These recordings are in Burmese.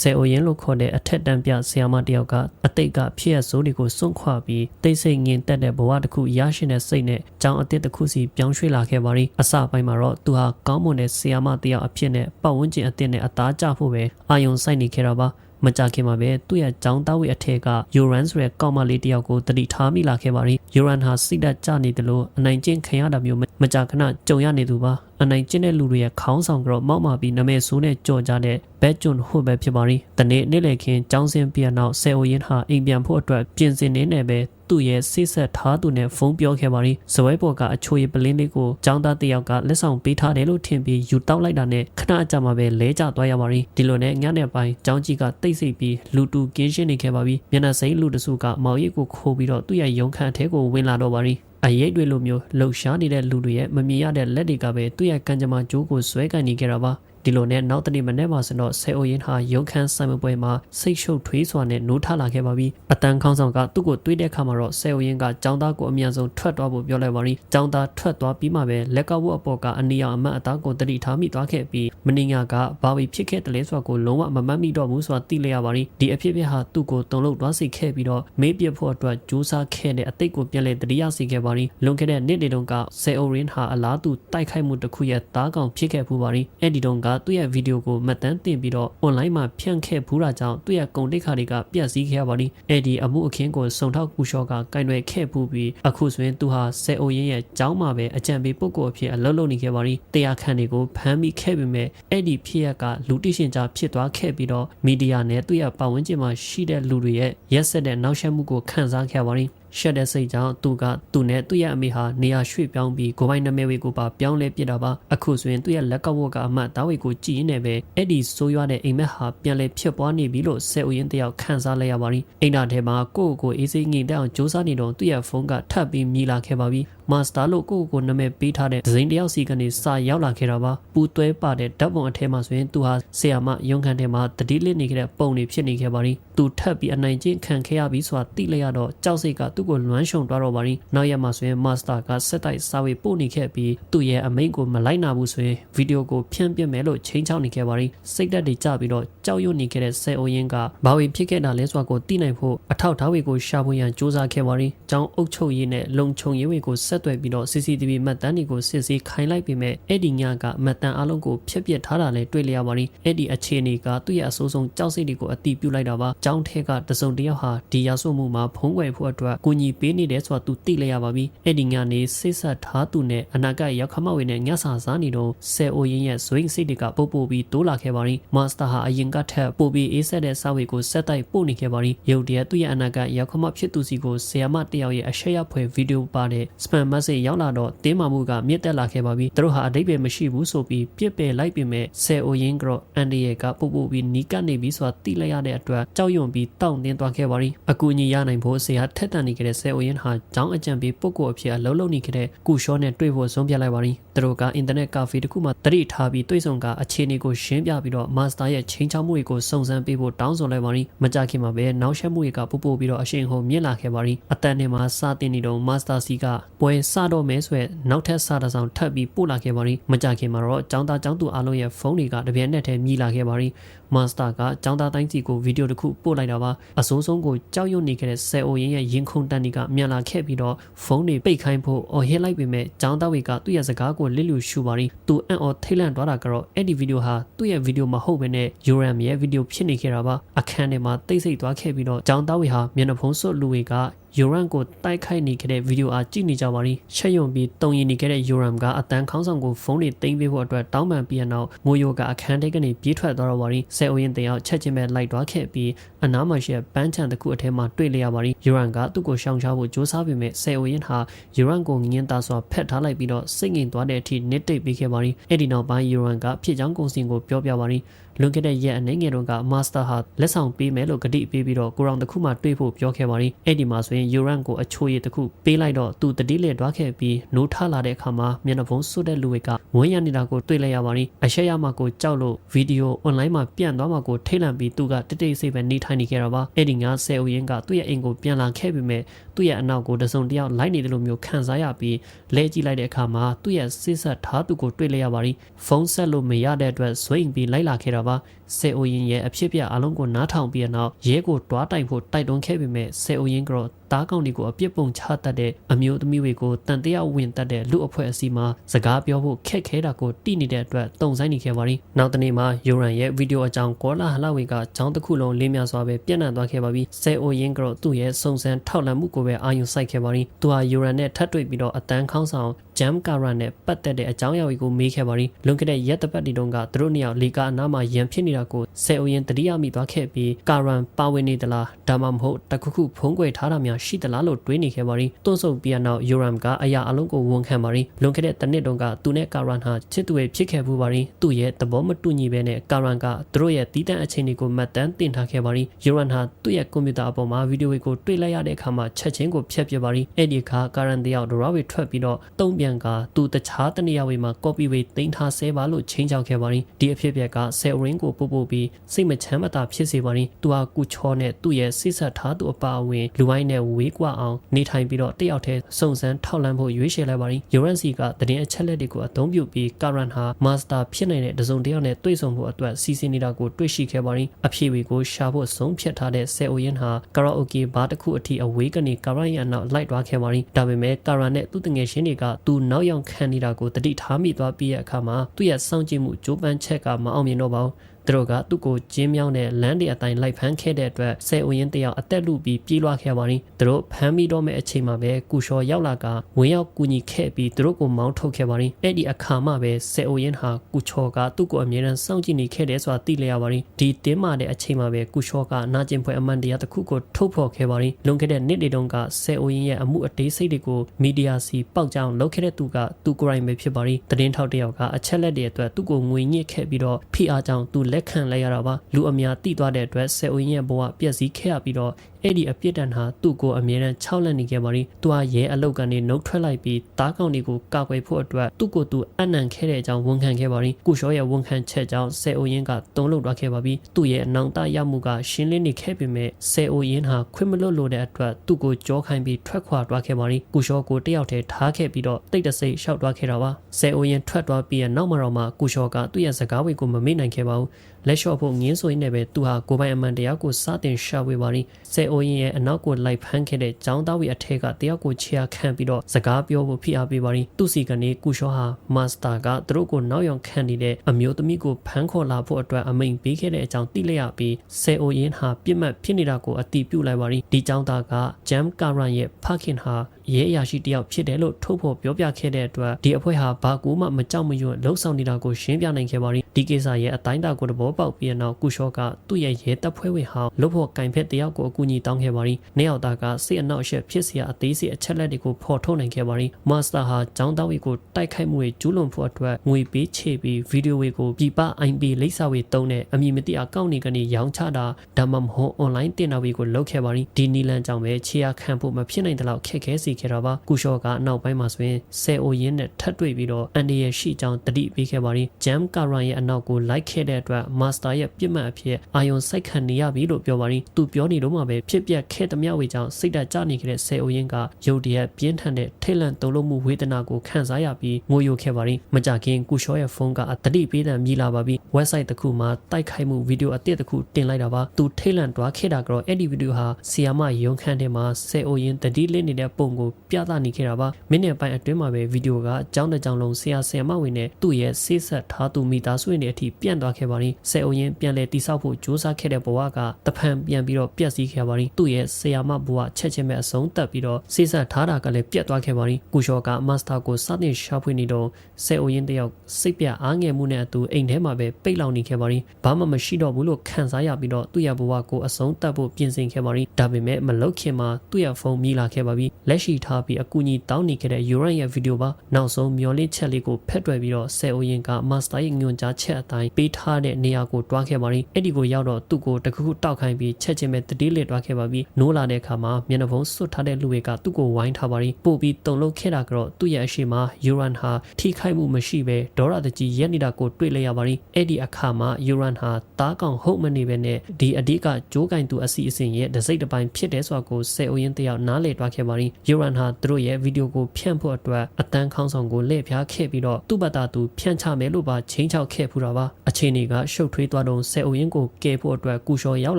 ဆယ်အိုရင်လို့ခေါ်တဲ့အထက်တန်းပြဆရာမတစ်ယောက်ကအတိတ်ကဖြစ်ရဆိုးတွေကိုစွန့်ခွာပြီးတိတ်ဆိတ်ငင်တက်တဲ့ဘဝတစ်ခုရရှိတဲ့စိတ်နဲ့ကြောင်းအသစ်တစ်ခုစီပြောင်းရွှေ့လာခဲ့ပါရီအစပိုင်းမှာတော့သူဟာကောင်းမွန်တဲ့ဆရာမတစ်ယောက်အဖြစ်နဲ့ပတ်ဝန်းကျင်အသစ်နဲ့အသားကျဖို့ပဲအာယုံစိုက်နေခဲ့တာပါမကြခင်မှာပဲသူ့ရဲ့ចောင်းသားဝေအထက်ကယူရန်ဆိုတဲ့ကောင်မလေးတယောက်ကိုတတိထားမိလာခဲ့ပါရီယူရန်ဟာစိတ်ဓာတ်ကျနေတယ်လို့အနိုင်ကျင့်ခံရတာမျိုးမကြခဏကြုံရနေသူပါ အနိုင်ကျင့်တဲ့လူတွေရဲ့ခေါင်းဆောင်ကတော့မောက်မာပြီးနမဲဆိုးနဲ့ကြော်ကြတဲ့ဘက်ဂျွန်ဟွတ်ပဲဖြစ်ပါရီတနေ့နေ့လည်ခင်းကျောင်းစင်ပြနောက်ဆယ်အိုရင်ဟာအိမ်ပြန်ဖို့အတွက်ပြင်ဆင်နေတယ်ပဲသူ့ရဲ့စိတ်ဆက်ထားသူနဲ့ဖုန်းပြောခဲ့ပါရီဇဝဲပေါ်ကအချိုရပလင်းလေးကိုចောင်းသားတယောက်ကလက်ဆောင်ပေးထားတယ်လို့ထင်ပြီးယူတောက်လိုက်တာနဲ့ခဏအကြာမှပဲလဲကျသွားရပါရီဒီလိုနဲ့ညနေပိုင်းចောင်းကြီးကတိတ်ဆိတ်ပြီးလူတူကင်းရှင်းနေခဲ့ပါပြီမျက်နှာစိမ့်လူတစုကမောင်ရည်ကိုခိုးပြီးတော့သူ့ရဲ့ရုံခန်းအထဲကိုဝင်လာတော့ပါရီ အရေးတွေလိုမျိုးလှုပ်ရှားနေတဲ့လူတွေရဲ့မမြင်ရတဲ့လက်တွေကပဲသူ့ရဲ့ကံကြမ္မာကြိုးကိုဆွဲကန်နေကြတာပါ ဒီလိုနဲ့နောက်တနေ့မနေ့မှာဆိုတော့ဆယ်အိုရင်ဟာရုံခန်းဆိုင်မပွဲမှာစိတ်ရှုပ်ထွေးစွာနဲ့နိုးထလာခဲ့ပါပြီအတန်းခေါင်းဆောင်ကသူ့ကိုတွေးတဲ့အခါမှာတော့ဆယ်အိုရင်ကចောင်းသားကိုအမြန်ဆုံးထွက်သွားဖို့ပြောလိုက်ပါရီចောင်းသားထွက်သွားပြီးမှပဲလက်ကဝတ်အပေါ်ကအနီရောင်အမတ်အသားကိုတတိထားမိသွားခဲ့ပြီးမင်းညာကဘာဝီဖြစ်ခဲ့တယ်လဲဆိုတာကိုလုံးဝမမှတ်မိတော့ဘူးဆိုတာသိလိုက်ရပါရီဒီအဖြစ်အပျက်ဟာသူ့ကိုတုံလို့သွားစေခဲ့ပြီးတော့မေးပြဖို့အတွက်ကြိုးစားခဲ့တဲ့အသိကိုပြန်လဲတတိယစေခဲ့ပါရီလွန်ခဲ့တဲ့နေ့တွေတုန်းကဆယ်အိုရင်ဟာအလားတူတိုက်ခိုက်မှုတစ်ခုရဲ့တားကောင်ဖြစ်ခဲ့ဖူးပါရီအဲ့ဒီတုန်းကသူ့ရဲ့ဗီဒီယိုကိုမှတ်တမ်းတင်ပြီးတော့ online မှာဖြန့်ခဲ့ဖူးတာကြောင့်သူ့ရဲ့ကုန်တိတ်ခါတွေကပြက်စီးခဲ့ရပါသည်အဲ့ဒီအမှုအခင်းကိုစုံထောက်ကူလျှော့ကကင်တွေခဲ့ဖူးပြီးအခုဆိုရင်သူဟာဆယ်အိုရင်းရဲ့ကျောင်းမှာပဲအကြံပေးပုဂ္ဂိုလ်အဖြစ်အလုပ်လုပ်နေခဲ့ပါသည်တရားခံတွေကိုဖမ်းမိခဲ့ပေမဲ့အဲ့ဒီဖြစ်ရကလူတိရှင်ကြားဖြစ်သွားခဲ့ပြီးတော့မီဒီယာနဲ့သူ့ရဲ့ပတ်ဝန်းကျင်မှာရှိတဲ့လူတွေရဲ့ရက်ဆက်တဲ့နောက်ဆက်မှုကိုခန်းစားခဲ့ပါသည် ရှက်တဲ့စိတ်ကြောင့်သူကသူနဲ့သူ့ရဲ့အမေဟာနေရာရွှေ့ပြောင်းပြီးကိုပိုင်နာမည်ဝေကိုပါပြောင်းလဲပြစ်တာပါအခုဆိုရင်သူ့ရဲ့လက်ကဝတ်ကအမှတ်တားဝေကိုကြည်ရင်းနဲ့ပဲအဲ့ဒီဆိုးရွားတဲ့အိမ်မက်ဟာပြန်လဲဖြစ်ပွားနေပြီလို့ဆယ်ဦးရင်တယောက်ခန်းစားလိုက်ရပါပြီအိမ်သားထဲမှာကိုယ့်ကိုအေးစိငိမ်တဲ့အောင်စူးစမ်းနေတော့သူ့ရဲ့ဖုန်းကထပ်ပြီးမြည်လာခဲ့ပါပြီမာစတာလို့ကိုယ့်ကိုနာမည်ပေးထားတဲ့ဒဇိန်တယောက်စီကနေစာရောက်လာခဲ့တာပါပူသွဲပါတဲ့ဓာတ်ပုံအထဲမှာဆိုရင်သူဟာဆီယာမရုံခန့်ထဲမှာတတိလစ်နေခဲ့တဲ့ပုံတွေဖြစ်နေခဲ့ပါပြီသူထပ်ပြီးအနိုင်ကျင့်ခံခဲ့ရပြီးဆိုတာသိလိုက်ရတော့ကြောက်စိတ်ကသူ့ကိုလွမ်းရှုံသွားတော့ပါပြီနောက်ရက်မှာဆိုရင်မာစတာကစက်တိုက်စာဝေပို့နေခဲ့ပြီးသူ့ရဲ့အမိန့်ကိုမလိုက်နာဘူးဆိုရင်ဗီဒီယိုကိုဖြန့်ပြမယ်လို့ချိန်ချောက်နေခဲ့ပါပြီစိတ်သက်တွေကြပြီးတော့ကြောက်ရွံ့နေခဲ့တဲ့ဆယ်အိုရင်ကဘာဝင်ဖြစ်ခဲ့တာလဲဆိုတာကိုသိနိုင်ဖို့အထောက်ထားတွေကိုရှာဖွေရန်စူးစမ်းခဲ့ပါပြီ။ကျောင်းအုပ်ချုပ်ရေးနဲ့လုံခြုံရေးတွေကိုဆက်သွယ်ပြီးတော့ CCTV မှတ်တမ်းတွေကိုစစ်ဆေးခိုင်းလိုက်ပေမဲ့အဲ့ဒီညကမှတ်တမ်းအလုံးကိုဖျက်ပစ်ထားတာလည်းတွေ့လျက်ပါပြီ။အဲ့ဒီအခြေအနေကသူ့ရဲ့အဆိုးဆုံးကြောက်စိတ်တွေကိုအတိပြုလိုက်တာပါ။ကျောင်းထဲကတစုံတစ်ယောက်ဟာဒီရာဆွမှုမှာဖုံးကွယ်ဖို့အတွက်ကိုညီပေးနေတယ်ဆိုတာသူသိလျက်ပါပြီ။အဲ့ဒီညနေစိတ်ဆက်ထားသူနဲ့အနာဂတ်ရောက်ခမဝေနဲ့ညဆာစားနေတော့ဆယ်အိုရင်ရဲ့ဇွိန်စိတ်တွေကပုတ်ပို့ပြီးတိုးလာခဲ့ပါပြီ။မာစတာဟာအရင်ကထက်ပိုပြီးအေးဆက်တဲ့စာဝေကိုဆက်တိုက်ပို့နေခဲ့ပါပြီ။ရုပ်တရက်သူ့ရဲ့အနာဂတ်ရောက်ခမဖြစ်သူစီကိုဆီယာမတယောက်ရဲ့အရှက်ရဖွယ်ဗီဒီယိုပါတဲ့ spam message ရောက်လာတော့တင်းမာမှုကမြင့်တက်လာခဲ့ပါပြီ။သူတို့ဟာအတိတ်ပဲမရှိဘူးဆိုပြီးပြစ်ပယ်လိုက်ပေမဲ့ဆယ်အိုရင်ကတော့အန်ဒီရဲ့ကပို့ပို့ပြီးနီးကပ်နေပြီဆိုတာသိလိုက်ရတဲ့အတွက်ကြောက်ရွံ့ပြီးတောင့်တင်းသွားခဲ့ပါပြီ။အကူအညီရနိုင်ဖို့ဆီယာထက်တန်နေခဲ့တဲ့ဆယ်အိုရင်ဟာကျောင်းအကြံပေးပုဂ္ဂိုလ်အဖြစ်အလုံးလုံးနေခဲ့တဲ့ကုရှောနဲ့တွေ့ဖို့ဆုံးဖြတ်လိုက်ပါပြီ။သူတို့ကအင်တာနက်ကာဖေတစ်ခုမှာတတိထားပြီးတွေ့ဆုံကအခြေအနေကိုရှင်းပြပြီးတော့မာစတာရဲ့ချိန်ချောက်မှုတွေကိုစုံစမ်းပေးဖို့တောင်းဆိုလိုက်ပါပြီ။မကြခင်မှာပဲနောက်ဆက်မှုတွေကပို့ပို့ပြီးတော့အရှိန်ဟုန်မြင့်လာခဲ့ပါပြီ။အတန်နဲ့မှာစတင်နေတော့မာစတာစီကပွဲစတော့မဲဆိုရနောက်ထပ်စာတစောင်ထပ်ပြီးပို့လာခဲ့ပါပြီ။မကြခင်မှာတော့ចောင်းသားចောင်းသူအားလုံးရဲ့ဖုန်းတွေကတပြက်နဲ့တည်းမြည်လာခဲ့ပါပြီ။ မာစတာကចောင်းသားတိုင်းစီကိုဗီဒီယိုတစ်ခုပို့လိုက်တာပါ။အစိုးဆုံးကိုကြောက်ရွံ့နေခဲ့တဲ့ဆယ်အိုရင်ရဲ့ရင်ခုန်တန်တွေကမြန်လာခဲ့ပြီးတော့ဖုန်းတွေပိတ်ခိုင်းဖို့အော်ဟစ်လိုက်ပေမဲ့ចောင်းသားတွေကသူ့ရဲ့စကားကိုလစ်လူရှူပါရီသူအံ့ဩထိတ်လန့်သွားတာကတော့အဲ့ဒီဗီဒီယိုဟာသူ့ရဲ့ဗီဒီယိုမဟုတ်ဘဲနဲ့ Yoram ရဲ့ဗီဒီယိုဖြစ်နေခဲ့တာပါအခန်းထဲမှာတိတ်ဆိတ်သွားခဲ့ပြီးတော့ចောင်းသားဝေဟာမျက်နှာဖုံးစွပ်လူတွေက ယူရန်ကိုတိုက်ခိုက်နေခဲ့တဲ့ဗီဒီယိုအားကြည့်နေကြပါရီချက်ယုံပြီးတုံရင်နေခဲ့တဲ့ယူရန်ကအတန်းခေါင်းဆောင်ကိုဖုန်းတွေတင်ပေးဖို့အတွက်တောင်းပန်ပြီးတဲ့နောက်မိုယိုကအခန်းထဲကနေပြေးထွက်သွားတော့ပါရီဆယ်အိုရင်တယောက်ချက်ချင်းပဲလိုက်သွားခဲ့ပြီးအနားမှာရှိတဲ့ပန်းချန်တစ်ခုအထဲမှာတွေ့လျက်ပါရီယူရန်ကသူ့ကိုရှောင်ရှားဖို့ကြိုးစားပေမဲ့ဆယ်အိုရင်ဟာယူရန်ကိုငင်းသားစွာဖက်ထားလိုက်ပြီးတော့စိတ်ငြိမ်သွားတဲ့အထိနစ်တိတ်ပေးခဲ့ပါရီအဲ့ဒီနောက်ပိုင်းယူရန်ကဖြစ်ချောင်းကုန်စင်ကိုပြောပြပါရီလွန်ခဲ့တဲ့ရက်အနေငယ်တုန်းကမာစတာဟာလက်ဆောင်ပေးမယ်လို့ကတိပေးပြီးတော့ကိုရောင်တစ်ခုမှတွေ့ဖို့ပြောခဲ့ပါရီအဲ့ဒီမှာဆိုရင်ယူရန်ကိုအချိုရည်တစ်ခုပေးလိုက်တော့သူတတိလက်တွားခဲ့ပြီးနိုးထလာတဲ့အခါမှာမျက်နှာဖုံးစွတ်တဲ့လူတွေကဝန်းရနေတာကိုတွေ့လိုက်ရပါရီအရှက်ရမှာကိုကြောက်လို့ဗီဒီယိုအွန်လိုင်းမှာပြန့်သွားမှာကိုထိတ်လန့်ပြီးသူကတိတ်တိတ်ဆိတ်ပဲနေထိုင်နေခဲ့တာပါအဲ့ဒီငါဆယ်ဦးရင်းကသူ့ရဲ့အိမ်ကိုပြန်လာခဲ့ပေမဲ့သူ့ရဲ့အနောက်ကိုတစုံတယောက်လိုက်နေတယ်လို့မျိုးခံစားရပြီးလဲကြည့်လိုက်တဲ့အခါမှာသူ့ရဲ့စစ်ဆက်ထားသူကိုတွေ့လိုက်ရပါရီဖုန်းဆက်လို့မရတဲ့အတွက်ဇွိမ်ပြီးလိုက်လာခဲ့တာပါဆဆယ်အိုရင်ရဲ့အဖြစ်ပြအလုံးကိုနားထောင်ပြီးတဲ့နောက်ရဲကိုတွားတိုင်ဖို့တိုက်တွန်းခဲ့ပေမဲ့ဆယ်အိုရင်ကတော့ တားကောင်တွေကိုအပြစ်ပုံချတတ်တဲ့အမျိုးသမီးတွေကိုတန်တရားဝင်တတ်တဲ့လူအဖွဲ့အစည်းမှာစကားပြောဖို့ခက်ခဲတာကိုတိနေတဲ့အတွက်တုံဆိုင်နေခဲ့ပါရီနောက်တနေ့မှာယူရန်ရဲ့ဗီဒီယိုအကြောင်းကောလာဟလဝေကကျောင်းတစ်ခုလုံးလေးမြစွာပဲပြန့်နှံ့သွားခဲ့ပါပြီဆယ်အိုရင်ကတော့သူ့ရဲ့စုံစမ်းထောက်လန့်မှုကိုပဲအာရုံစိုက်ခဲ့ပါရီသူဟာယူရန်နဲ့ထပ်တွေ့ပြီးတော့အတန်းခေါင်းဆောင်ဂျမ်ကာရန်နဲ့ပတ်သက်တဲ့အကြောင်းအရာတွေကိုမေးခဲ့ပါရီလွန်ခဲ့တဲ့ရက်တပတ်ဒီတုန်းကသူတို့နှစ်ယောက်လီကာအနားမှာရန်ဖြစ်နေတာကိုဆယ်အိုရင်တတိယမိသွားခဲ့ပြီးကာရန်ပါဝင်နေသလားဒါမှမဟုတ်တခုခုဖုံးကွယ်ထားတာများရှိသလားလို့တွေးနေခဲ့ပါရီတွန့်ဆုပ်ပြီးနောက်ယူရမ်ကအရာအလုံးကိုဝန်ခံပါရီလွန်ခဲ့တဲ့တနစ်တုန်းကသူနဲ့ကာရန်ဟာချစ်သူရဲ့ဖြစ်ခဲ့မှုပါရီသူ့ရဲ့သဘောမတူညီဘဲနဲ့ကာရန်ကသူတို့ရဲ့တီးတန့်အချိန်တွေကိုမှတ်တမ်းတင်ထားခဲ့ပါရီယူရန်ဟာသူ့ရဲ့ကွန်ပျူတာအပေါ်မှာဗီဒီယိုတွေကိုတွေ့လိုက်ရတဲ့အခါမှာချက်ချင်းကိုဖျက်ပြပါရီအဲ့ဒီအခါကာရန်တယောက်ဒရောဝေထွက်ပြီးတော့တုံ့ပြန်ကသူတခြားတနေရာဝေမှာ copy ဝေတင်ထားဆဲပါလို့ချင်းချောက်ခဲ့ပါရီဒီအဖြစ်အပျက်ကဆယ်ရင်းကိုပို့ပို့ပြီးစိတ်မချမ်းမသာဖြစ်စေပါရီသူဟာကူချောနဲ့သူ့ရဲ့စိတ်ဆက်ထားသူအပါအဝင်လူဝိုင်းနဲ့ဝေးကွာအောင်နေထိုင်ပြီးတော့တယောက်တည်းစုံစမ်းထောက်လန့်ဖို့ရွေးချယ်လိုက်ပါရီယူရန်စီကတရင်အချက်လက်တွေကိုအသုံးပြုပြီးကာရန်ဟာမာစတာဖြစ်နေတဲ့တစုံတယောက်နဲ့တွေ့ဆုံဖို့အတွက်စီစဉ်နေတာကိုတွေ့ရှိခဲ့ပါရီအဖြေတွေကိုရှာဖို့ဆုံးဖြတ်ထားတဲ့ဆယ်အိုယန်ဟာကာရာအိုကေဘာတစ်ခုအထိအဝေးကနေကာရန်ရဲ့နောက်လိုက်သွားခဲ့ပါရီဒါပေမဲ့ကာရန်နဲ့သူ့တငယ်ချင်းတွေကသူနောက်ရောက်ခံနေတာကိုတတိထားမိသွားပြီးတဲ့အခါမှာသူ့ရဲ့စောင့်ကြည့်မှုကြိုးပမ်းချက်ကမအောင်မြင်တော့ပါဘူးသူတို့ကသူ့ကိုကျင်းမြောင်းတဲ့လမ်းတွေအတိုင်းလိုက်ဖမ်းခဲ့တဲ့အတွက်ဆယ်အိုရင်တယောက်အသက်လူပြီးပြေးလွှားခဲ့ပါရင်သူတို့ဖမ်းပြီးတော့မဲ့အချိန်မှာပဲကုလျှော်ရောက်လာကဝင်ရောက်ကူညီခဲ့ပြီးသူတို့ကိုမောင်းထုတ်ခဲ့ပါရင်အဲ့ဒီအခါမှပဲဆယ်အိုရင်ဟာကုချော်ကသူ့ကိုအမြဲတမ်းစောင့်ကြည့်နေခဲ့တယ်ဆိုတာသိလျက်ပါရင်ဒီတင်းမာတဲ့အချိန်မှာပဲကုချော်ကနာကျင်ဖွယ်အမှန်တရားတစ်ခုကိုထုတ်ဖော်ခဲ့ပါရင်လွန်ခဲ့တဲ့နှစ်တွေတုန်းကဆယ်အိုရင်ရဲ့အမှုအသေးစိတ်တွေကိုမီဒီယာစီပေါက်ကြောင်လုပ်ခဲ့တဲ့သူကသူကိုယ်တိုင်ပဲဖြစ်ပါရင်တရင်ထောက်တယောက်က အချက်လက်တွေအတွက်သူ့ကိုငွေညစ်ခဲ့ပြီးတော့ဖိအားကြောင့်သူလက်ခံလိုက်ရတာပါလူအများတိသွားတဲ့အတွက်ဆယ်အိုရင်ရဲ့ဘဝပျက်စီးခဲ့ရပြီးတော့ အဲ့ဒီအပြစ်ဒဏ်ဟာသူ့ကိုအမြဲတမ်းခြောက်လန့်နေခဲ့ပါရီသူဟာရဲအလုတ်ကနေနှုတ်ထွက်လိုက်ပြီးတားကောင်တွေကိုကာကွယ်ဖို့အတွက်သူ့ကိုယ်သူအနံ့ခဲ့တဲ့အကြောင်းဝန်ခံခဲ့ပါရီကုရှောရဲ့ဝန်ခံချက်ကြောင့်ဆယ်အိုရင်ကတုံးလုသွားခဲ့ပါပြီသူ့ရဲ့အနောင်တရမှုကရှင်းလင်းနေခဲ့ပေမဲ့ဆယ်အိုရင်ဟာခွင့်မလွတ်လို့တဲ့အတွက်သူ့ကိုကြောခိုင်းပြီးထွက်ခွာသွားခဲ့ပါရီကုရှောကိုတယောက်တည်းထားခဲ့ပြီးတော့တိတ်တဆိတ်ရှောက်သွားခဲ့တာပါဆယ်အိုရင်ထွက်သွားပြီးနောက်မှာတော့မှကုရှောကသူ့ရဲ့စကားဝေကိုမမေ့နိုင်ခဲ့ပါဘူး လက်လျှော့ဖို့ငင်းဆိုရင်းနဲ့ပဲသူဟာကိုပိုင်အမှန်တရားကိုစတင်ရှာဖွေပါရီဆယ်အိုရင်ရဲ့အနောက်ကိုလိုက်ဖမ်းခဲ့တဲ့ចောင်းသားဝီအထက်ကတယောက်ကိုချေရခံပြီးတော့စကားပြောဖို့ဖိအားပေးပါရီသူစီကနေကုရှောဟာမာစတာကသူတို့ကိုနောက်ယောင်ခံနေတဲ့အမျိုးသမီးကိုဖမ်းခေါ်လာဖို့အတွက်အမိန်ပေးခဲ့တဲ့အကြောင်းသိလိုက်ရပြီးဆယ်အိုရင်ဟာပြစ်မှတ်ဖြစ်နေတာကိုအတိပြုလိုက်ပါရီဒီចောင်းသားကဂျမ်ကာရန်ရဲ့ဖခင်ဟာရဲအရာရှိတယောက်ဖြစ်တယ်လို့ထုတ်ဖော်ပြောပြခဲ့တဲ့အတွက်ဒီအဖွဲ့ဟာဘာကူမှမကြောက်မရွံ့လှုပ်ဆောင်နေတာကိုရှင်းပြနိုင်ခဲ့ပါရီဒီကိစ္စရဲ့အတိုင်းအတာကိုတဘောပေါက်ပြီးနောက်ကုရှောကသူ့ရဲ့ရဲတပ်ဖွဲ့ဝင်ဟာလှုပ်ဖို့ကင်ဖက်တယောက်ကိုအကူအညီတောင်းခဲ့ပါရီနေရောက်သားကစိတ်အနောက်အရှက်ဖြစ်စရာအသေးစိတ်အချက်လက်တွေကိုဖော်ထုတ်နိုင်ခဲ့ပါရီမာစတာဟာကျောင်းသားဝေကိုတိုက်ခိုက်မှုတွေကျူးလွန်ဖို့အတွက်ငွေပေးချေပြီးဗီဒီယိုဝေကိုပြပ IP လိပ်စာဝေတုံးတဲ့အမည်မသိအကောင့်တွေကနေရောင်းချတာဒါမှမဟုတ်အွန်လိုင်းတင်တာဝေကိုလုပ်ခဲ့ပါရီဒီနီလန်ကြောင့်ပဲခြေရခံဖို့မဖြစ်နိုင်တဲ့လောက်ခက်ခဲစေခဲ့တာပါကုရှောကအနောက်ပိုင်းမှာဆိုရင်ဆယ်အိုရင်းနဲ့ထပ်တွေ့ပြီးတော့အန်ဒီရဲ့ရှိကြောင်းတတိပေးခဲ့ပါရီဂျမ်ကာရန်ရဲ့အနောက်ကိုလိုက်ခဲ့တဲ့အတွက်မာစတာရဲ့ပြစ်မှတ်အဖြစ်အာယုံစိုက်ခံနေရပြီလို့ပြောပါရီသူပြောနေတော့မှပဲဖြစ်ပျက်ခဲ့သမျှဝေကြောင့်စိတ်ဓာတ်ကျနေခဲ့တဲ့ဆယ်အိုရင်းကရုတ်တရက်ပြင်းထန်တဲ့ထိတ်လန့်တုန်လှုပ်မှုဝေဒနာကိုခံစားရပြီးငိုယိုခဲ့ပါရီမကြခင်ကုရှောရဲ့ဖုန်းကအတတိပေးတဲ့မြည်လာပါပြီ website တစ်ခုမှာတိုက်ခိုက်မှုဗီဒီယိုအသစ်တစ်ခုတင်လိုက်တာပါသူထိတ်လန့်တွားခဲ့တာကတော့အဲ့ဒီဗီဒီယိုဟာဆီယာမယုံခန့်တဲ့မှာဆယ်အိုရင်းတတိလစ်နေတဲ့ပုံကိုပြသနေခဲ့တာပါမိနစ်ပိုင်းအတွင်းမှာပဲဗီဒီယိုကအကြောင်းတစ်ကြောင်းလုံးဆရာဆရာမဝင်နဲ့သူ့ရဲ့ဆေးဆက်ထားသူမိသားစုဝင်တွေအထိပြန့်သွားခဲ့ပါရင်ဆယ်အိုရင်ပြန်လဲတိဆောက်ဖို့ကြိုးစားခဲ့တဲ့ဘဝကတဖန်ပြန်ပြီးတော့ပြက်စီးခဲ့ပါရင်သူ့ရဲ့ဆရာမဘဝချက်ချင်းပဲအဆုံးတက်ပြီးတော့ဆေးဆက်ထားတာကလည်းပြတ်သွားခဲ့ပါရင်ကုလျှော်ကမတ်စတာကိုစတင်ရှာဖွေနေတော့ဆယ်အိုရင်တယောက်စိတ်ပြအားငယ်မှုနဲ့အတူအိမ်ထဲမှာပဲပိတ်လောင်နေခဲ့ပါရင်ဘာမှမရှိတော့ဘူးလို့ခံစားရပြီးတော့သူ့ရဲ့ဘဝကိုအဆုံးတက်ဖို့ပြင်ဆင်ခဲ့ပါရင်ဒါပေမဲ့မလုတ်ခင်မှာသူ့ရဲ့ဖုန်းမြည်လာခဲ့ပါပြီလက်ရှိထားပြီးအကူအညီတောင်းနေခဲ့တဲ့ယူရန်ရဲ့ဗီဒီယိုပါနောက်ဆုံးမျောလင့်ချက်လေးကိုဖက်တွယ်ပြီးတော့ဆယ်အိုရင်ကမာစတာရဲ့ညွန်ကြားချက်အတိုင်းပေးထားတဲ့နေရာကိုတွားခဲ့ပါရင်အဲ့ဒီကိုရောက်တော့သူ့ကိုတခုခုတောက်ခိုင်းပြီးချက်ချင်းပဲတတိလက်တွားခဲ့ပါပြီးနိုးလာတဲ့အခါမှာမျက်နှာဖုံးစွတ်ထားတဲ့လူတွေကသူ့ကိုဝိုင်းထားပါရင်ပို့ပြီးတုံလုံးခဲ့တာကတော့သူ့ရဲ့အရှိမယူရန်ဟာထိခိုက်မှုမရှိပဲဒေါရတကြီးရက်နေတာကိုတွေ့လိုက်ရပါရင်အဲ့ဒီအခါမှာယူရန်ဟာတားကောင်ဟုတ်မနေပဲနဲ့ဒီအဓိကကြိုးကင်သူအစီအစဉ်ရဲ့ဒစိတ်တစ်ပိုင်းဖြစ်တယ်ဆိုတာကိုဆယ်အိုရင်တယောက်နားလေတွားခဲ့ပါရင်ယူရရန်ဟာသူတို့ရဲ့ဗီဒီယိုကိုဖြန့်ဖို့အတွက်အတန်းခေါင်းဆောင်ကိုလှည့်ဖျားခဲ့ပြီးတော့သူ့ဘတ်တာသူဖြန့်ချမယ်လို့ပါချင်းချောက်ခဲ့ဖူးတာပါအခြေအနေကရှုပ်ထွေးသွားတော့ဆယ်အိုရင်ကိုကယ်ဖို့အတွက်ကူလျှော်ရောက်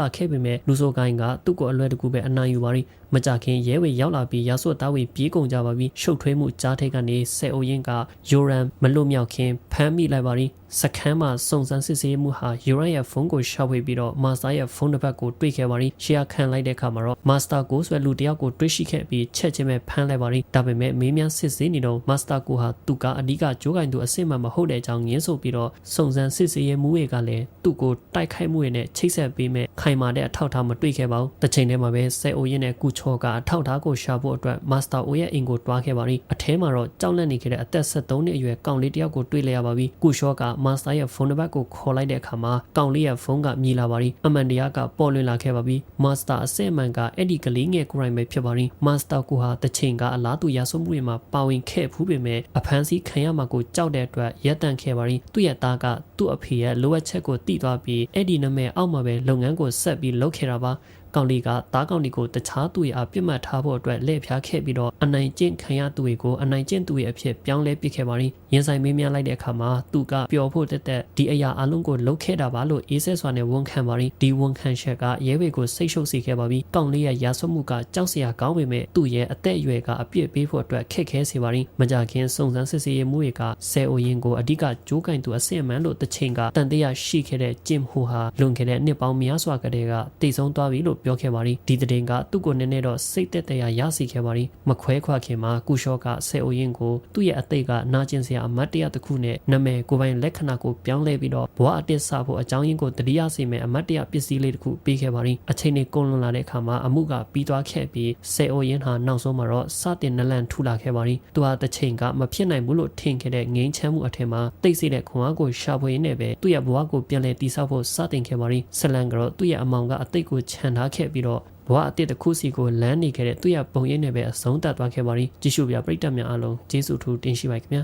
လာခဲ့ပေမဲ့လူဆိုကိုင်းကသူ့ကိုအလွယ်တကူပဲအနိုင်ယူပါရီ မကြခင်ရဲဝေရောက်လာပြီးရာဆွတ်သားဝေပြေးကုန်ကြပါပြီရှုပ်ထွေးမှုကြားထိတ်ကနေဆယ်အိုရင်ကယိုရန်မလွတ်မြောက်ခင်ဖမ်းမိလိုက်ပါရီစခန်းမှာစုံစမ်းစစ်ဆေးမှုဟာယူရန်ရဲ့ဖုန်းကိုရှာဖွေပြီးတော့မာစတာရဲ့ဖုန်းတစ်ပတ်ကိုတွေ့ခဲ့ပါရီရှေ့ခံလိုက်တဲ့အခါမှာတော့မာစတာကိုဆွဲလူတယောက်ကိုတွေ့ရှိခဲ့ပြီးချက်ချင်းပဲဖမ်းလိုက်ပါရီဒါပေမဲ့မေးမြန်းစစ်ဆေးနေတော့မာစတာကိုဟာသူကအဓိကကြိုးကင်သူအစ်စ်မှမဟုတ်တဲ့အကြောင်းငင်းဆိုပြီးတော့စုံစမ်းစစ်ဆေးရေးမှုတွေကလည်းသူ့ကိုတိုက်ခိုက်မှုတွေနဲ့ချိတ်ဆက်ပေးမဲ့ခိုင်မာတဲ့အထောက်အထားမတွေ့ခဲ့ပါဘူးတစ်ချိန်တည်းမှာပဲဆဲအိုရင်နဲ့ကုချောကအထောက်အထားကိုရှာဖို့အတွက်မာစတာအိုရဲ့အင်ကိုတွားခဲ့ပါရီအထဲမှာတော့ကြောက်လန့်နေခဲ့တဲ့အသက်73နှစ်အရွယ်ကောင်လေးတယောက်ကိုတွေ့လိုက်ရပါပြီကုချောကမာစတာရဲ့ဖုန်းနံပါတ်ကိုခေါ်လိုက်တဲ့အခါမှာကောင်လေးရဲ့ဖုန်းကမြည်လာပါရီအမှန်တရားကပေါ်လွင်လာခဲ့ပါပြီမာစတာအစစ်အမှန်ကအဲ့ဒီကလေးငယ်ကိုယ်တိုင်ပဲဖြစ်ပါရီမာစတာကိုဟာတစ်ချိန်ကအလားတူရာဆွမှုတွေမှာပါဝင်ခဲ့ဖူးပေမဲ့အဖမ်းဆီးခံရမှာကိုကြောက်တဲ့အတွက်ရပ်တန့်ခဲ့ပါရီသူ့ရဲ့သားက သူ့အဖေရဲ့လိုအပ်ချက်ကိုသိသွားပြီးအဲ့ဒီနမဲအောက်မှာပဲလုပ်ငန်းကိုဆက်ပြီးလုပ်ခဲ့တာပါကောင်လေးကသားကောင်လေးကိုတခြားသူရဲ့အပြစ်မှတ်ထားဖို့အတွက်လှည့်ဖျားခဲ့ပြီးတော့အနိုင်ကျင့်ခံရသူတွေကိုအနိုင်ကျင့်သူရဲ့အဖြစ်ပြောင်းလဲပစ်ခဲ့ပါရီရင်ဆိုင်မေးမြန်းလိုက်တဲ့အခါမှာသူကပျော်ဖို့တက်တက်ဒီအရာအလုံးကိုလုပ်ခဲ့တာပါလို့အေးဆက်စွာနဲ့ဝန်ခံပါရီဒီဝန်ခံချက်ကရဲဘေကိုစိတ်ရှုပ်စေခဲ့ပါပြီကောင်လေးရဲ့ရာဆွမှုကကြောက်စရာကောင်းပေမဲ့သူ့ရဲ့အသက်အရွယ်ကအပြစ်ပေးဖို့အတွက်ခက်ခဲစေပါရီမကြခင်စုံစမ်းစစ်ဆေးရေးမှုတွေကဆယ်အိုရင်ကိုအဓိကကြိုးကင်သူအဆင့်အမှန်လို့တချိန်ကတန်တရားရှိခဲ့တဲ့ဂျင်ဟူဟာလွန်ခဲ့တဲ့နှစ်ပေါင်းများစွာကတည်းကတည်ဆုံးသွားပြီလို့ပြောခဲ့ပါရီဒီတဲ့င်ကသူ့ကိုနည်းနည်းတော့စိတ်သက်သာရစေခဲ့ပါရီမခွဲခွာခင်မှာကုရှော့ကဆယ်အိုရင်ကိုသူ့ရဲ့အသိကနာကျင်စရာအမတ်တရားတစ်ခုနဲ့နာမည်ကိုပိုင်လက္ခဏာကိုပြောင်းလဲပြီးတော့ဘဝအတစ်ဆဖို့အကြောင်းရင်းကိုတတိယစီမဲ့အမတ်တရားပစ္စည်းလေးတစ်ခုပေးခဲ့ပါရီအချိန်နဲ့ကုန်လွန်လာတဲ့အခါမှာအမှုကပြီးသွားခဲ့ပြီးဆယ်အိုရင်ဟာနောက်ဆုံးမှာတော့စတင်နလန်ထူလာခဲ့ပါရီသူဟာတစ်ချိန်ကမဖြစ်နိုင်ဘူးလို့ထင်ခဲ့တဲ့ငိမ့်ချမ်းမှုအထက်မှာတိတ်ဆိတ်တဲ့ခွန်အားကိုရှာဖွေရင်းနဲ့ပဲသူ့ရဲ့ဘဝကိုပြန်လည်တည်ဆောက်ဖို့စတင်ခဲ့ပါရီဆလန်ကတော့သူ့ရဲ့အမောင်ကအသိကိုခြံထားခဲ့ပြီးတော့ဘဝအတစ်တစ်ခုစီကိုလမ်းနေခဲ့တဲ့သူ့ရဲ့ပုံရိပ်နဲ့ပဲအဆုံးသတ်သွားခဲ့ပါရီကြည့်ရှုပြပရိသတ်များအားလုံးကျေးဇူးထူးတင်ရှိပါခင်ဗျာ